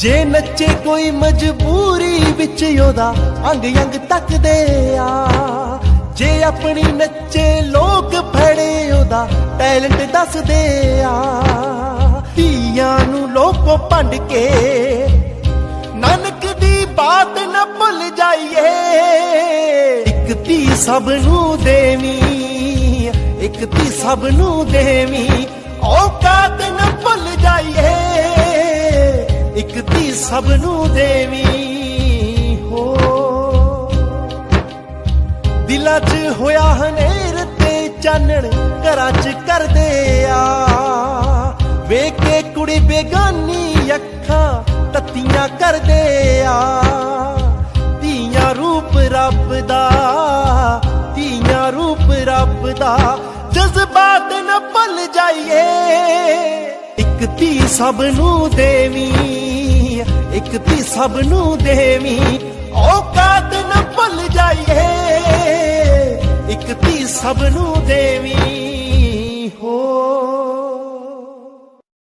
ਜੇ ਨੱਚੇ ਕੋਈ ਮਜਬੂਰੀ ਵਿੱਚ ਉਹਦਾ ਅੰਗ ਅੰਗ ਤੱਕਦੇ ਆ। ਜੇ ਆਪਣੀ ਨੱਚੇ ਲੋਕ ਫੜੇ ਉਹਦਾ ਟੈਲੈਂਟ ਦੱਸਦੇ ਆ। ਧੀਆਂ ਨੂੰ ਲੋਕੋ ਭੰਡ ਕੇ ਨਾਨਕ ਦੀ ਬਾਤ ਨਾ ਭੁੱਲ ਜਾਈਏ। ਇੱਕ ਧੀ ਸਭ ਨੂੰ ਦੇਵੀ, ਇੱਕ ਧੀ ਸਭ ਨੂੰ ਦੇਵੀ, ਔਕਾਤ ਨਾ ਇੱਕ ਧੀ ਸਭ ਨੂੰ ਦੇਵੀ, ਹੋ। ਦਿਲਾਂ 'ਚ ਹੋਇਆ ਹਨੇਰ ਤੇ ਚਾਨਣ ਘਰਾਂ 'ਚ ਕਰਦੇ ਆ। ਵੇਖ ਕੇ ਕੁੜੀ ਬੇਗਾਨੀ ਅੱਖਾਂ ਤੱਤੀਆਂ ਕਰਦੇ ਆ। ਧੀਆਂ ਰੂਪ ਰੱਬ ਦਾ, ਧੀਆਂ ਰੂਪ ਰੱਬ ਦਾ। ਜਜ਼ਬਾਤ ਨਾ ਭੁੱਲ ਜਾਈਏ, ਇੱਕ ਧੀ ਸਭ ਨੂੰ ਦੇਵੀ। ਇੱਕ ਧੀ ਸਭ ਨੂੰ ਦੇਵੀ ਔਕਾਤ ਨਾ ਭੁੱਲ ਜਾਈਏ। ਇੱਕ ਤੀ ਸਭ ਨੂੰ ਦੇਵੀ